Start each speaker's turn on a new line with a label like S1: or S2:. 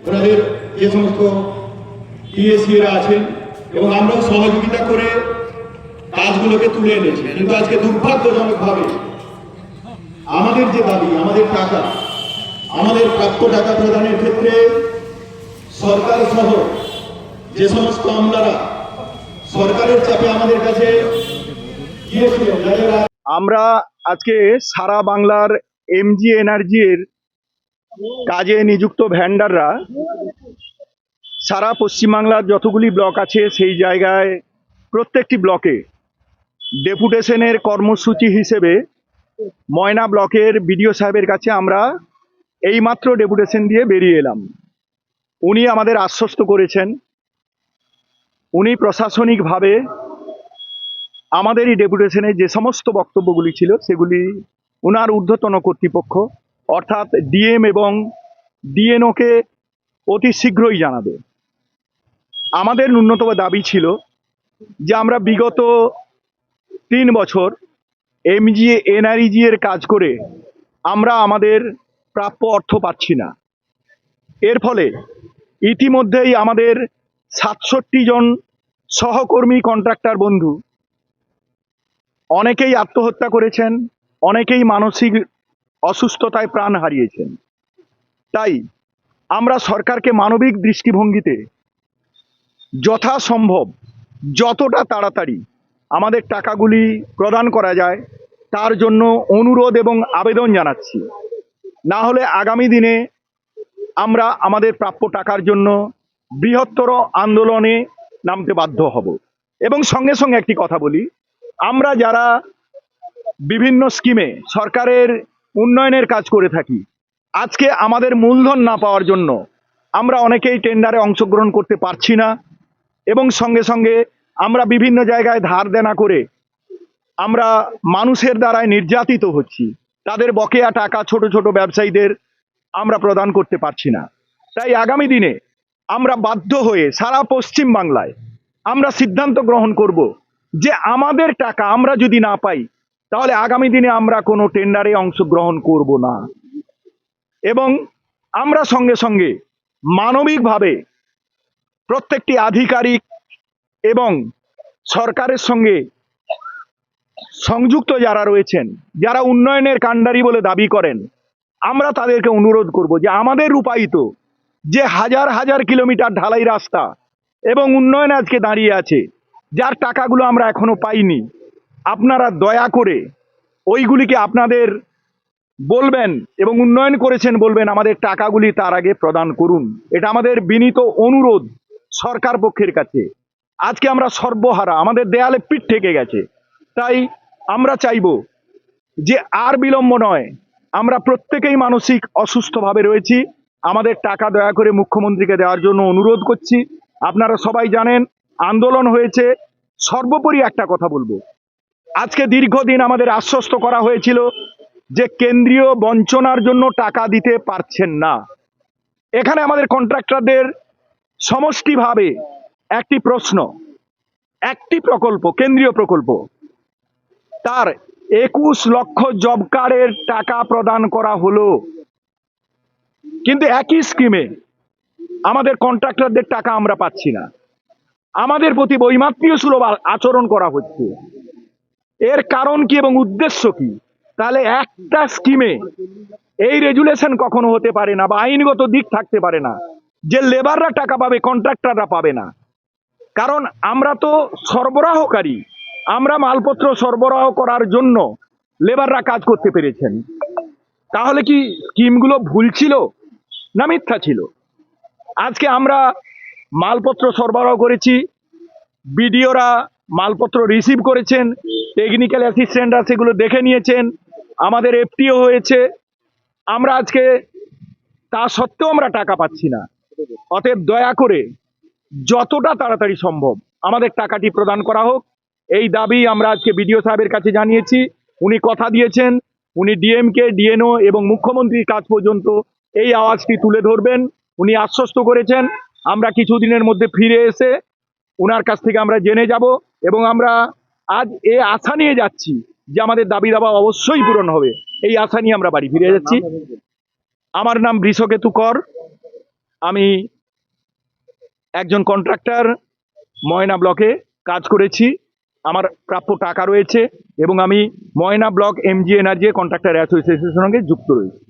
S1: ওনাদের যে সমস্ত টিএসসিরা আছেন এবং আমরাও সহযোগিতা করে কাজগুলোকে তুলে এনেছি। কিন্তু আজকে দুর্ভাগ্যজনকভাবে আমাদের যে দাবি, আমাদের টাকা, আমাদের প্রাপ্য টাকা প্রদানের ক্ষেত্রে সরকার সহ যে সমস্ত আমলারা সরকারের চাপে আমাদের কাছে
S2: আমরা আজকে সারা বাংলার এমজি এনার্জির কাজে নিযুক্ত ভ্যান্ডাররা সারা পশ্চিমবাংলার যতগুলি ব্লক আছে সেই জায়গায় প্রত্যেকটি ব্লকে ডেপুটেশনের কর্মসূচি হিসেবে ময়না ব্লকের বিডিও সাহেবের কাছে আমরা এইমাত্র ডেপুটেশন দিয়ে বেরিয়ে এলাম। উনি আমাদের আশ্বস্ত করেছেন। উনি প্রশাসনিকভাবে আমাদের এই ডেপুটেশনে যে সমস্ত বক্তব্যগুলি ছিল সেগুলি ওনার ঊর্ধ্বতন কর্তৃপক্ষ অর্থাৎ ডিএম এবং ডিএনওকে অতি শীঘ্রই জানাবে। আমাদের ন্যূনতম দাবি ছিল যে আমরা বিগত তিন বছর এমজি, এনআরইজি এর কাজ করে আমরা আমাদের প্রাপ্য অর্থ পাচ্ছি না। এর ফলে ইতিমধ্যেই আমাদের সাতষট্টি জন সহকর্মী কন্ট্রাক্টর বন্ধু, অনেকেই আত্মহত্যা করেছেন, অনেকেই মানসিক অসুস্থতায় প্রাণ হারিয়েছেন। তাই আমরা সরকারকে মানবিক দৃষ্টিভঙ্গিতে যথাসম্ভব যতটা তাড়াতাড়ি আমাদের টাকাগুলি প্রদান করা যায়, তার জন্য অনুরোধ এবং আবেদন জানাচ্ছি। না হলে আগামী দিনে আমরা আমাদের প্রাপ্য টাকার জন্য বৃহত্তর আন্দোলনে নামতে বাধ্য হব। এবং সঙ্গে সঙ্গে একটি কথা বলি, আমরা যারা বিভিন্ন স্কিমে সরকারের উন্নয়নের কাজ করে থাকি। আজকে আমাদের মূলধন না পাওয়ার জন্য আমরা অনেকেই টেন্ডারে অংশগ্রহণ করতে পারছি না এবং সঙ্গে সঙ্গে আমরা বিভিন্ন জায়গায় ধার দেনা করে আমরা মানুষের দ্বারায় নির্যাতিত হচ্ছি। তাদের বকেয়া টাকা ছোট ছোট ব্যবসায়ীদের আমরা প্রদান করতে পারছি না। তাই আগামী দিনে আমরা বাধ্য হয়ে সারা পশ্চিম বাংলায় আমরা সিদ্ধান্ত গ্রহণ করব যে আমাদের টাকা আমরা যদি না পাই তাহলে আগামী দিনে আমরা কোনো টেন্ডারে অংশগ্রহণ করব না। এবং আমরা সঙ্গে সঙ্গে মানবিকভাবে প্রত্যেকটি আধিকারিক এবং সরকারের সঙ্গে সংযুক্ত যারা রয়েছেন, যারা উন্নয়নের কাণ্ডারি বলে দাবি করেন, আমরা তাদেরকে অনুরোধ করব যে আমাদের রূপায়িত যে হাজার হাজার কিলোমিটার ঢালাই রাস্তা এবং উন্নয়ন আজকে দাঁড়িয়ে আছে, যার টাকাগুলো আমরা এখনও পাইনি আপনারা দয়া করে ওইগুলিকে আপনাদের বলবেন এবং উন্নয়ন করেছেন বলবেন, আমাদের টাকাগুলি তার আগে প্রদান করুন। এটা আমাদের বিনীত অনুরোধ সরকার পক্ষের কাছে। আজকে আমরা সর্বহারা, আমাদের দেয়ালে পিঠ থেকে গেছে। তাই আমরা চাইব যে আর বিলম্ব নয়, আমরা প্রত্যেকেই মানসিক অসুস্থভাবে রয়েছি। আমাদের টাকা দয়া করে মুখ্যমন্ত্রীকে দেওয়ার জন্য অনুরোধ করছি। আপনারা সবাই জানেন, আন্দোলন হয়েছে। সর্বোপরি একটা কথা বলব। আজকে দীর্ঘদিন আমাদের আশ্বস্ত করা হয়েছিল যে কেন্দ্রীয় বঞ্চনার জন্য টাকা দিতে পারছেন না। এখানে আমাদের কন্ট্রাক্টরদের সমষ্টিভাবে একটি প্রশ্ন, একটি প্রকল্প, কেন্দ্রীয় প্রকল্প, তার একুশ লক্ষ জব কার্ডের টাকা প্রদান করা হলো। কিন্তু একই স্কিমে আমাদের কন্ট্রাক্টরদের টাকা আমরা পাচ্ছি না। আমাদের প্রতি বৈমাত্রীয় সুলভ আচরণ করা হচ্ছে। এর কারণ কি এবং উদ্দেশ্য কি? তাহলে একটা স্কিমে এই রেজুলেশন কখনো হতে পারে না বা আইনগত দিক থাকতে পারে না। যে লেবাররা টাকা পাবে কন্ট্রাক্টররা পাবে না। কারণ আমরা তো সরবরাহকারী। আমরা মালপত্র সরবরাহ করার জন্য লেবাররা কাজ করতে পেরেছেন। তাহলে কি স্কিমগুলো ভুল ছিল না মিথ্যা ছিল? আজকে আমরা মালপত্র সরবরাহ করেছি বিডিওরা মালপত্র রিসিভ করেছেন টেকনিক্যাল অ্যাসিস্ট্যান্টরা সেগুলো দেখে নিয়েছেন, আমাদের এফটিও হয়েছে, আমরা আজকে তা সত্ত্বেও আমরা টাকা পাচ্ছি না। অতএব দয়া করে যতটা তাড়াতাড়ি সম্ভব আমাদের টাকাটি প্রদান করা হোক। এই দাবি আমরা আজকে বিডিও সাহেবের কাছে জানিয়েছি, উনি কথা দিয়েছেন, উনি ডিএমকে ডিএনও এবং মুখ্যমন্ত্রীর কাজ পর্যন্ত এই আওয়াজটি তুলে ধরবেন। উনি আশ্বস্ত করেছেন, আমরা কিছুদিনের মধ্যে ফিরে এসে ওনার কাছ থেকে আমরা জেনে যাব এবং আমরা আজ এ আশা নিয়ে যাচ্ছি যে আমাদের দাবি দাবা অবশ্যই পূরণ হবে। এই আশা নিয়ে আমরা বাড়ি ফিরে যাচ্ছি। আমার নাম বৃষকেতু কর। আমি একজন কন্ট্রাক্টর, ময়না ব্লকে কাজ করেছি। আমার প্রাপ্য টাকা রয়েছে এবং আমি Moyna block MG energy contractor অ্যাসোসিয়েশনের সঙ্গে যুক্ত রয়েছি।